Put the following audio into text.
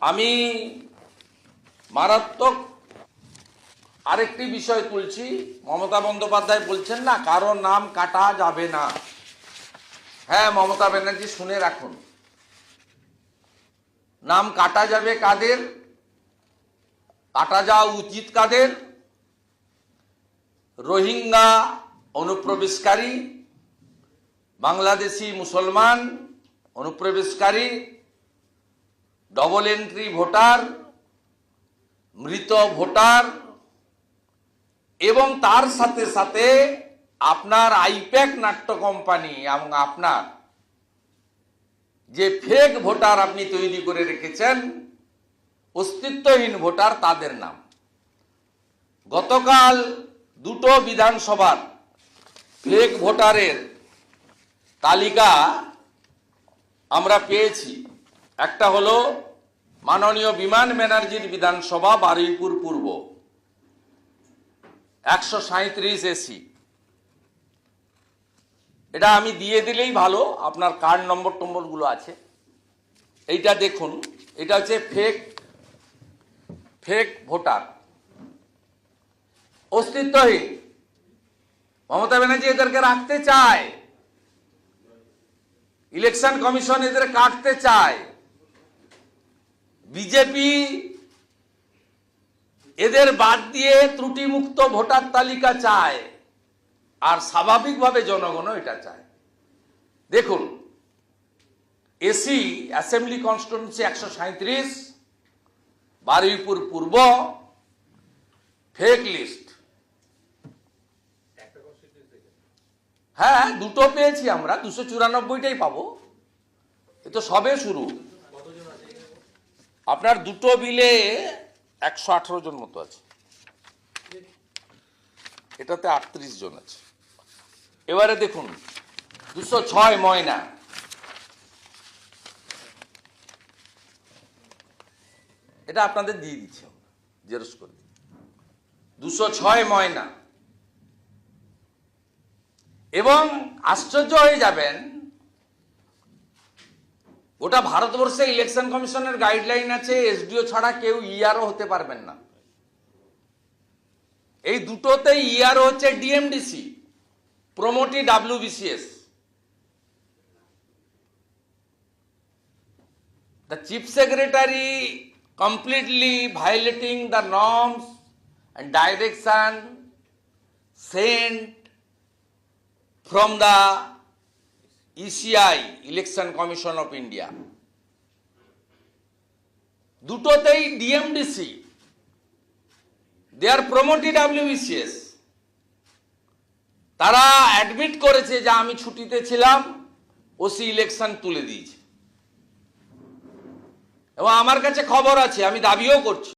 আমি মারাত্মক আরেকটি বিষয় তুলছি। মমতা বন্দ্যোপাধ্যায় বলছেন না, কারও নাম কাটা যাবে না। হ্যাঁ মমতা ব্যানার্জি, শুনে রাখুন। নাম কাটা যাবে কাদের? কাটা যাওয়া উচিত কাদের? রোহিঙ্গা অনুপ্রবেশকারী, বাংলাদেশি মুসলমান অনুপ্রবেশকারী ডবল এন্ট্রি ভোটার মৃত ভোটার এবং তার সাথে সাথে আপনার আইপ্যাক নাট্য কোম্পানি এবং আপনার যে ফেক ভোটার আপনি তৈরি করে রেখেছেন, অস্তিত্বহীন ভোটার তাদের নাম। গতকাল দুটো বিধানসভার ফেক ভোটারের তালিকা আমরা পেয়েছি। একটা হলো মাননীয় বিমান ব্যানার্জির বিধানসভা বারুইপুর পূর্ব। একশো সাঁত্রিশ এসি। এটা আমি দিয়ে দিলেই ভালো, আপনার কার্ড নম্বর টম্বরগুলো আছে। এইটা দেখুন, এটা হচ্ছে ফেক ফেক ভোটার অস্তিত্বহীন। মমতা ব্যানার্জি এদেরকে রাখতে চায়। ইলেকশন কমিশন এদের কাটতে চায়। বিজেপি এদের বাদ দিয়ে ত্রুটিমুক্ত ভোটার তালিকা চায়, আর স্বাভাবিকভাবে জনগণও এটা চায়। দেখুন, এসি, অ্যাসেম্বলি কনস্টিটুয়েন্সি একশো সাঁত্রিশ বারুইপুর পূর্ব, ফেক লিস্ট। হ্যাঁ দুটো পেয়েছি আমরা, দুশো চুরানব্বইটাই পাবো। এ তো সবে শুরু। আপনার দুটো বিলে একশো আঠারো জন মতো আছে। এটাতে আটত্রিশ জন আছে। এবারে দেখুন, দুশো ছয় ময়না। এটা আপনাদের দিয়ে দিচ্ছে জেরক্স করে দুশো ছয় ময়না। এবং আশ্চর্য হয়ে যাবেন গোটা ভারতবর্ষে ইলেকশন কমিশনের গাইডলাইন আছে এসডিও ছাড়া কেউ ইআরও হতে পারবেন না। এই দুটোতে ইআরও হচ্ছে DMDC promotee WBCS the chief secretary completely violating the norms and direction sent from the ECI election commission of India দুটোতেই DMDC they are promotee WBCS তারা অ্যাডমিট করেছে যে আমি ছুটিতে ছিলাম ওসি ইলেকশন তুলে দিয়েছে। এবং আমার কাছে খবর আছে, আমি দাবিও করছি।